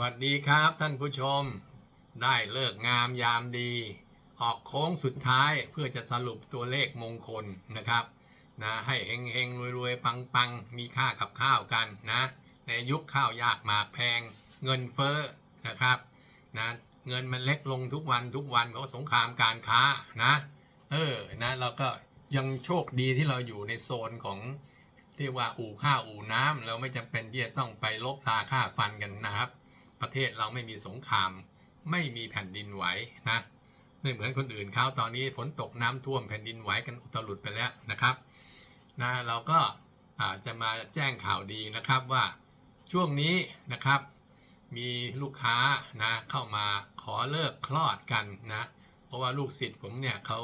วัสดีครับท่านผู้ชม ได้เลิกงามยามดี ออกโค้งสุดท้ายเพื่อจะสรุปตัวเลขมงคลนะครับนะให้เฮงเฮงรวยรวยปังปังมีค่ากับข้าวกันนะในยุคข้าวยากหมากแพงเงินเฟ้อนะครับนะเงินมันเล็กลงทุกวันทุกวันเพราะสงครามการค้านะเออนะเราก็ยังโชคดีที่เราอยู่ในโซนของเรียกว่าอู่ข้าวอู่น้ำเราไม่จำเป็นที่จะต้องไปลบราค่าฟันกันนะครับ ประเทศเราไม่มีสงคราม ไม่มีแผ่นดินไหวนะไม่เหมือนคนอื่นเขาตอนนี้ฝนตกน้ำท่วมแผ่นดินไหวกันอุตลุดไปแล้วนะครับนะเราก็าจจะมาแจ้งข่าวดีนะครับว่าช่วงนี้นะครับ มีลูกค้านะเข้ามาขอเลิกคลอดกันนะเพราะว่าลูกศิษย์ผมเนี่ยเขา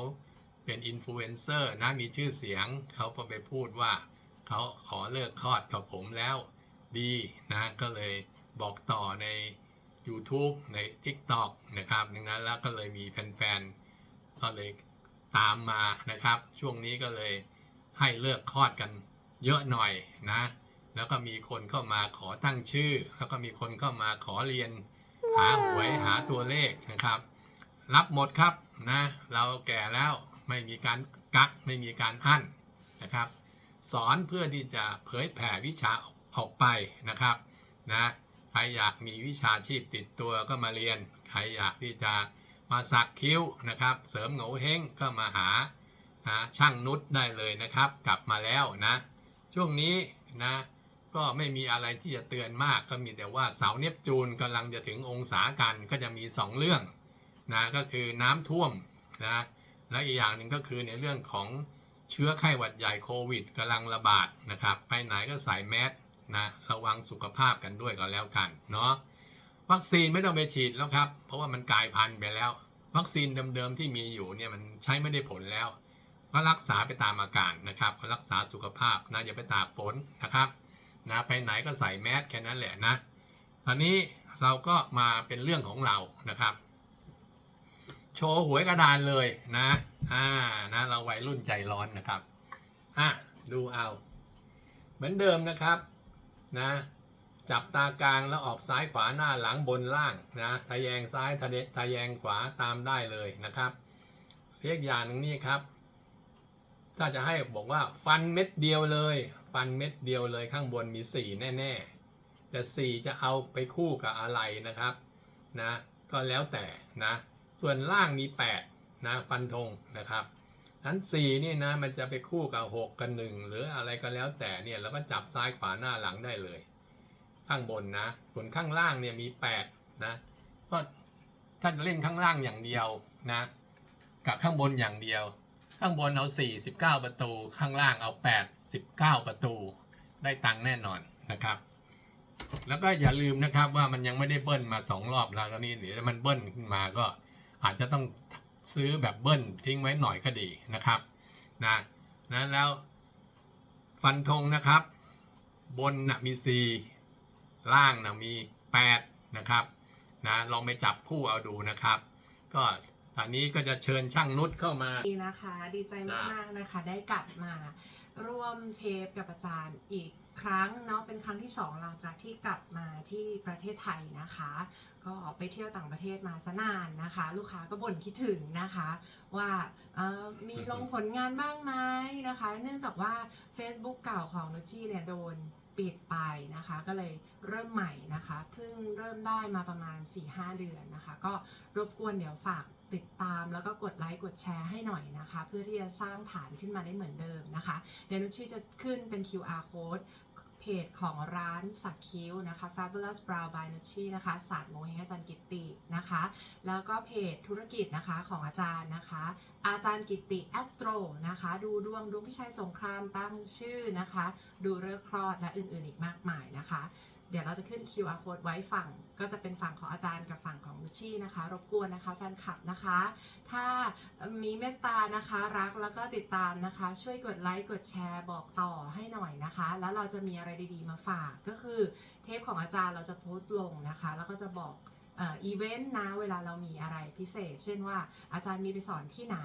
เป็นอินฟลูเอนเซอร์นะมีชื่อเสียงเขาก็ไปพูดว่าเขาขอเลิกคลอดกับผมแล้วดีนะก็เลย บอกต่อใน YouTube ใน TikTok นะครับดังนั้นแล้วก็เลยมีแฟนๆ ก็เลยตามมานะครับ ช่วงนี้ก็เลยให้เลิกคลอดกันเยอะหน่อยนะ แล้วก็มีคนเข้ามาขอตั้งชื่อ แล้วก็มีคนเข้ามาขอเรียน หาหวยหาตัวเลขนะครับ รับหมดครับนะ เราแก่แล้วไม่มีการกักไม่มีการหั่นนะครับ สอนเพื่อที่จะเผยแผ่วิชาออกไปนะครับนะ ใครอยากมีวิชาชีพติดตัวก็มาเรียน ใครอยากที่จะมาสักคิ้วนะครับ เสริมโงเฮงก็มาหาหาช่างนุชได้เลยนะครับ กลับมาแล้วนะ ช่วงนี้นะก็ไม่มีอะไรที่จะเตือนมากก็มีแต่ว่าเสาเนปจูนกำลังจะถึงองศากันก็จะมี 2 เรื่องนะก็คือน้ำท่วมนะและอีกอย่างหนึ่งก็คือในเรื่องของเชื้อไข้หวัดใหญ่โควิดกำลังระบาดนะครับ ไปไหนก็ใส่แมส นะระวังสุขภาพกันด้วยก็แล้วกันเนาะวัคซีนไม่ต้องไปฉีดแล้วครับ เพราะว่ามันกลายพันธุ์ไปแล้ว วัคซีนเดิมๆที่มีอยู่เนี่ยมันใช้ไม่ได้ผลแล้วก็รักษาไปตามอาการนะครับก็รักษาสุขภาพนะอย่าไปตากฝนนะครับนะไปไหนก็ใส่แมสแค่นั้นแหละนะตอนนี้เราก็มาเป็นเรื่องของเรานะครับ โชว์หวยกระดานเลยนะอ่านะเราวัยรุ่นใจร้อนนะครับอะดูเอา เหมือนเดิมนะครับ นะจับตากลางแล้วออกซ้ายขวาหน้าหลังบนล่างนะทะแยงซ้ายทะเดทะแยงขวาตามได้เลยนะครับเรียกอย่างนึงนี่ครับ ถ้าจะให้บอกว่าฟันเม็ดเดียวเลย ฟันเม็ดเดียวเลยข้างบนมี 4 แน่ๆ แต่ 4 จะเอาไปคู่กับอะไรนะครับนะก็แล้วแต่นะส่วนล่างมี 8นะฟันธงนะครับ นั้น4นี่นะมันจะไปคู่กับ6กับ1หรืออะไรก็แล้วแต่เนี่ยเราก็จับซ้ายขวาหน้าหลังได้เลย ข้างบนนะส่วนข้างล่างเนี่ยมี8นะก็ถ้าจะเล่นข้างล่างอย่างเดียวนะกับข้างบนอย่างเดียว ข้างบนเอา49ประตู ข้างล่างเอา89ประตู ได้ตังค์แน่นอนนะครับ แล้วก็อย่าลืมนะครับว่ามันยังไม่ได้เบิ้ลมา2รอบแล้วตอนนี้เดี๋ยวมันเบิ้ลขึ้นมาก็อาจจะต้อง ซื้อแบบเบิ้ลทิ้งไว้หน่อยก็ดีนะครับนะนะแล้วฟันธงนะครับ บนนะมี 4 ล่างนะมี 8 นะครับนะลองไปจับคู่เอาดูนะครับ ก็ตอนนี้ก็จะเชิญช่างนุชเข้ามาดีนะคะ ดีใจมากๆนะคะ ได้กลับมาร่วมเทปกับอาจารย์อีก ครั้งเนาะเป็นครั้งที่สองหลังจากที่กลับมาที่ประเทศไทยนะคะ ก็ออกไปเที่ยวต่างประเทศมาซะนานนะคะ ลูกค้าก็บ่นคิดถึงนะคะ ว่ามีลงผลงานบ้างไหมนะคะ เนื่องจากว่า Facebook เก่าของนุชชี่เนี่ยโดน ปิดไปนะคะ ก็เลยเริ่มใหม่นะคะเพิ่งเริ่มได้มาประมาณ 4-5 เดือนนะคะ ก็รบกวนเดี๋ยวฝากติดตามแล้วก็กดไลค์กดแชร์ให้หน่อยนะคะ เพื่อที่จะสร้างฐานขึ้นมาได้เหมือนเดิมนะคะ เดี๋ยวนุชชีจะขึ้นเป็น QR code เพจของร้านสักคิ้วนะคะ Fabulous Brow by Nucci นะคะศาสตร์โมเฮงอาจารย์กิตตินะคะ แล้วก็เพจธุรกิจนะคะของอาจารย์นะคะ อาจารย์กิตติ Astro นะคะ ดูดวงดวงพิชัยสงครามตั้งชื่อนะคะ ดูเลิกษ์คลอดและอื่นๆอีกมากมายนะคะ เดี๋ยวเราจะขึ้น QR code ไว้ฝั่ง ก็จะเป็นฝั่งของอาจารย์กับฝั่งของลุชี่นะคะ รบกวนนะคะแฟนคลับนะคะ ถ้ามีเมตตานะคะรักแล้วก็ติดตามนะคะ ช่วยกดไลค์กดแชร์บอกต่อให้หน่อยนะคะ แล้วเราจะมีอะไรดีๆมาฝากก็คือเทปของอาจารย์เราจะโพสต์ลงนะคะ แล้วก็จะบอก อีเวนต์นะเวลาเรามีอะไรพิเศษ เช่นว่าอาจารย์มีไปสอนที่ไหน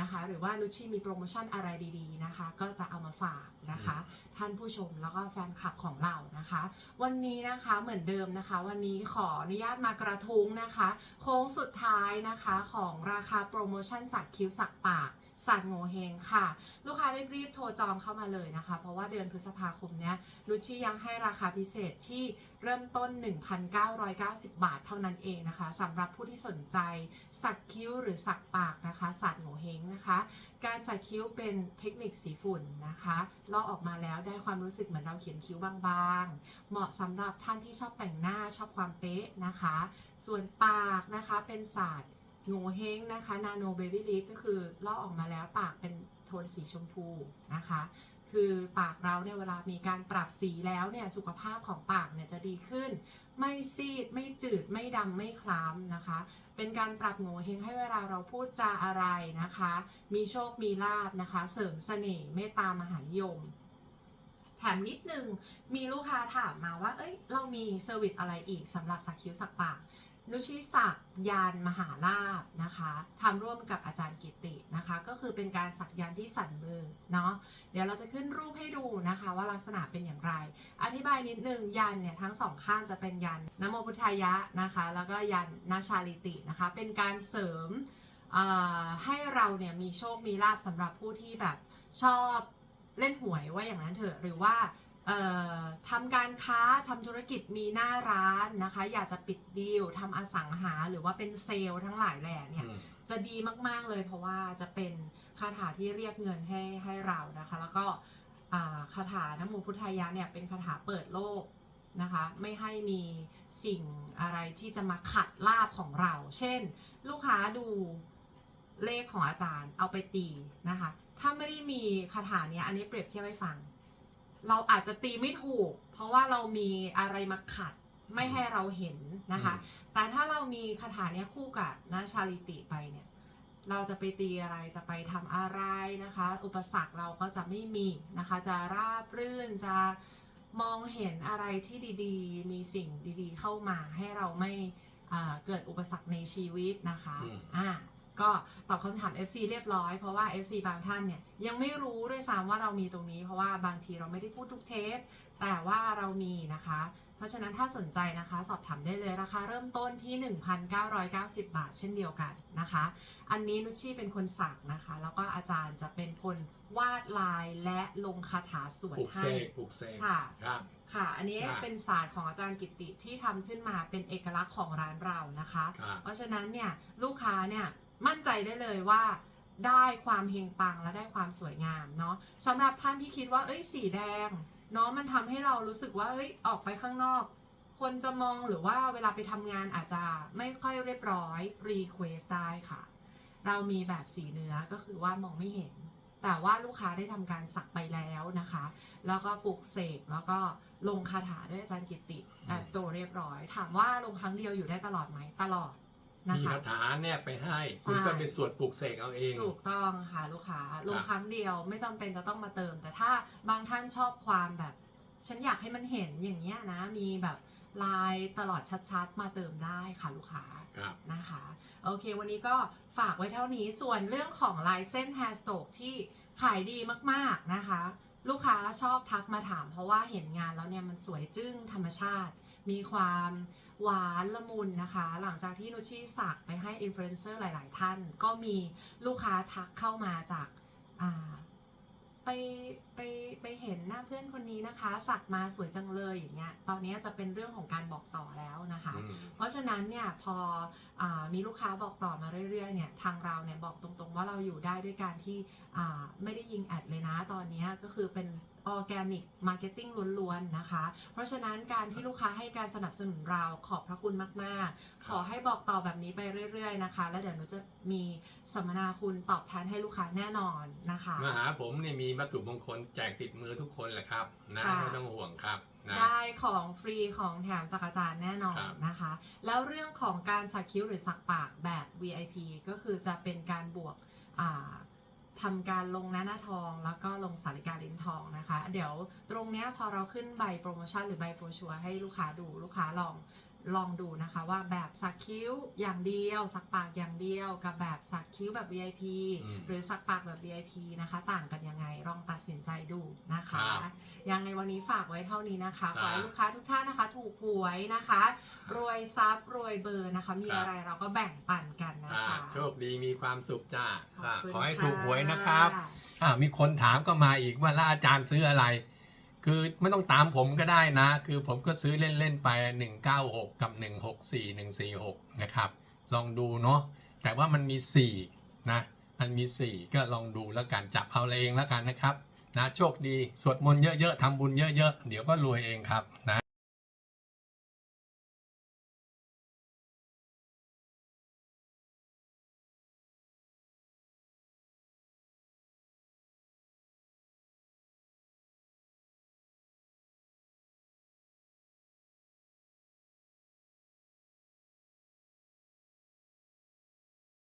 นะคะ หรือว่านุชชี่มีโปรโมชั่นอะไรดีๆนะคะ ก็จะเอามาฝากนะคะ ท่านผู้ชมแล้วก็แฟนคลับของเรานะคะ วันนี้นะคะเหมือนเดิมนะคะ วันนี้ขออนุญาตมากระทุ้งนะคะ โค้งสุดท้ายนะคะของราคาโปรโมชั่นสักคิ้วสักปากสันโงเฮงค่ะ ลูกค้ารีบๆโทรจองเข้ามาเลยนะคะ เพราะว่าเดือนพฤษภาคมเนี้ยรุชี่ยังให้ราคาพิเศษที่เริ่มต้น 1,990 บาทเท่าท่านั้นเองนะคะสำหรับผู้ที่สนใจสักคิ้วหรือสักปากนะคะสัตว์โงเฮงนะคะ การสักคิ้วเป็นเทคนิคสีฝุ่นนะคะลอกออกมาแล้วได้ความรู้สึกเหมือนเราเขียนคิ้วบางๆ เหมาะสำหรับท่านที่ชอบแต่งหน้าชอบความเป๊ะนะคะ ส่วนปากนะคะเป็นศาสตร์โงเฮงนะคะนาโนเบบี้ลิฟก็คือลอกออกมาแล้วปากเป็นโทนสีชมพูนะคะ คือปากเราเนี่ยเวลามีการปรับสีแล้วเนี่ยสุขภาพของปากเนี่ยจะดีขึ้น ไม่ซีดไม่จืดไม่ดำไม่คล้ำนะคะ เป็นการปรับโงเฮงให้เวลาเราพูดจาอะไรนะคะ มีโชคมีลาบนะคะ เสริมเสน่ห์เมตตามหานิยมแถมนิดนึงมีลูกค้าถามมาว่า เอ้ย เรามีเซอร์วิสอะไรอีกสำหรับสักคิ้วสักปาก นุชิสักยานมหาลาบนะคะทำร่วมกับอาจารย์กิตินะคะ ก็คือเป็นการสักยันที่สันมือเนาะเดี๋ยวเราจะขึ้นรูปให้ดูนะคะ ว่าลักษณะเป็นอย่างไร อธิบายนิดนึงยันเนี่ยทั้งสองข้างจะเป็นยันนโมพุทธายะนะคะ แล้วก็ยันนาชาลิตินะคะ เป็นการเสริมให้เราเนี่ยมีโชคมีลาบสำหรับผู้ที่แบบชอบเล่นหวยว่าอย่างนั้นเถอะหรือว่า ทำการค้าทำธุรกิจมีหน้าร้านนะคะ อยากจะปิดดีลทำอสังหาหรือว่าเป็นเซลล์ทั้งหลายแหล่เนี่ยอืมจะดีมาก ๆ เลย เพราะว่าจะเป็นคาถาที่เรียกเงินให้ให้เรานะคะ แล้วก็อ่าคาถานโมพุทธายะเนี่ยเป็นคาถาเปิดโลกนะคะ ไม่ให้มีสิ่งอะไรที่จะมาขัดลาบของเรา เช่น ลูกค้าดูเลขของอาจารย์เอาไปตีนะคะ ถ้าไม่ได้มีคาถาเนี้ยอันนี้เปรียบเทียบให้ฟัง เราอาจจะตีไม่ถูก เพราะว่าเรามีอะไรมาขัดไม่ให้เราเห็นนะคะ แต่ถ้าเรามีคาถาเนี้ยคู่กับนาชาลิติไปเนี่ย เราจะไปตีอะไรจะไปทำอะไรนะคะ อุปสรรคเราก็จะไม่มีนะคะ จะราบรื่นจะมองเห็นอะไรที่ดีๆ มีสิ่งดีๆ เข้ามาให้เราไม่อ่าเกิดอุปสรรคในชีวิตนะคะอืมอ่า ก็ตอบคำถาม FC เรียบร้อย เพราะว่า FC บางท่านเนี่ยยังไม่รู้ด้วยซ้ำว่าเรามีตรงนี้ เพราะว่าบางทีเราไม่ได้พูดทุกเทป แต่ว่าเรามีนะคะ เพราะฉะนั้นถ้าสนใจนะคะ สอบถามได้เลยราคาเริ่มต้นที่ 1,990 บาท เช่นเดียวกันนะคะ อันนี้นุชชี่เป็นคนสักนะคะ แล้วก็อาจารย์จะเป็นคนวาดลายและลงคาถาสวปยลูกเสให้กปลูกเสกค่ะ ครับ ค่ะ อันนี้ครับ เป็นศาสตร์ของอาจารย์กิตติที่ทำขึ้นมาเป็นเอกลักษณ์ของร้านเรานะคะ ครับ เพราะฉะนั้นเนี่ยลูกค้าเนี่ย มั่นใจได้เลยว่าได้ความเฮงปังและได้ความสวยงามเนาะสำหรับท่านที่คิดว่าเอ้ยสีแดงเนาะมันทำให้เรารู้สึกว่าเอ้ยออกไปข้างนอก คนจะมองหรือว่าเวลาไปทำงานอาจจะไม่ค่อยเรียบร้อยรีเควสได้ค่ะ เรามีแบบสีเนื้อก็คือว่ามองไม่เห็น แต่ว่าลูกค้าได้ทำการสักไปแล้วนะคะ แล้วก็ปลูกเสกแล้วก็ลงคาถาด้วยอาจารย์กิตติแอสโตเรียบร้อย ถามว่าลงครั้งเดียวอยู่ได้ตลอดไหมตลอด นะมีคะคาถาเนี่ยไปให้ คุณใช่ก็ไปสวดปลูกเสกเอาเอง ถูกต้องค่ะลูกค้าลงครั้งเดียวไม่จำเป็นจะต้องมาเติม แต่ถ้าบางท่านชอบความแบบ ฉันอยากให้มันเห็นอย่างเงี้ยนะมีแบบลายตลอดชัดๆ มาเติมได้ค่ะลูกค้าครับนะคะโอเค วันนี้ก็ฝากไว้เท่านี้ส่วนเรื่องของลายเส้น hair stroke ที่ขายดีมากๆนะคะ ลูกค้าชอบทักมาถาม เพราะว่าเห็นงานแล้วเนี่ยมันสวยจึ้งธรรมชาติ มีความ หวานละมุนนะคะ หลังจากที่นุชชี่สักไปให้อินฟลูเอนเซอร์หลาย ๆ ท่าน ก็มีลูกค้าทักเข้ามาจากไปไปไปเห็นหน้าเพื่อนคนนี้นะคะ สักมาสวยจังเลยอย่างเงี้ยตอนนี้จะเป็นเรื่องของการบอกต่อแล้วนะคะอืมเพราะฉะนั้นเนี่ยพออามีลูกค้าบอกต่อมาเรื่อยๆเนี่ยทางเราเนี่ยบอกตรงๆ ว่าเราอยู่ได้ด้วยการที่อ่าไม่ได้ยิงแอดเลยนะ ตอนนี้ก็คือเป็นออร์แกนิกมาร์เก็ตติ้งล้วนๆนะคะ เพราะฉะนั้นการที่ลูกค้าให้การสนับสนุนเราขอบพระคุณมากๆ ขอให้บอกต่อแบบนี้ไปเรื่อย ๆนะคะ แล้วเดี๋ยวหนูจะมีสัมมนาคุณตอบแทนให้ลูกค้าแน่นอนนะคะ มาหาผมเนี่ยมีวัตถุมงคลแจกติดมือทุกคนแหละครับนะค่ะ ไม่ต้องห่วงครับนะ ได้ของฟรีของแถมจากอาจารย์แน่นอนครับ นะคะ แล้วเรื่องของการสักคิ้วหรือสักปากแบบ VIP ก็คือจะเป็นการบวกอ่าทำการลงหน้าหน้าทอง แล้วก็ลงสาริกาลิ้นทองนะคะ เดี๋ยวตรงเนี้ยพอเราขึ้นใบโปรโมชั่นหรือใบโปรชัวร์ให้ลูกค้าดูลูกค้าลอง ลองดูนะคะว่าแบบสักคิ้วอย่างเดียว สักปากอย่างเดียว กับแบบสักคิ้วแบบ VIP อืมหรือสักปากแบบ VIP นะคะ ต่างกันยังไงลองตัดสินใจดูนะคะครับยังในวันนี้ฝากไว้เท่านี้นะคะคขรับอให้ลูกค้าทุกท่านนะคะ ถูกหวยนะคะ รวยทรัพย์รวยเบอร์นะคะ มีครับอะไรเราก็แบ่งปันกันนะอ่าคะโชคดีมีความสุขจ้าขอบอ่าคุณขอให้ค่ะถูกหวยนะครับอ่ามีคนถามก็มาอีกว่าแล้วอาจารย์ซื้ออะไร คือไม่ต้องตามผมก็ได้นะ คือผมก็ซื้อเล่น ๆ ไป 196 กับ 164 146 นะครับ ลองดูเนาะแต่ว่ามันมี 4 นะ มันมี 4 ก็ลองดูแล้วกันจับเอาเองแล้วกันนะครับนะโชคดี สวดมนต์เยอะ ๆทำบุญเยอะ ๆ เดี๋ยวก็รวยเองครับนะ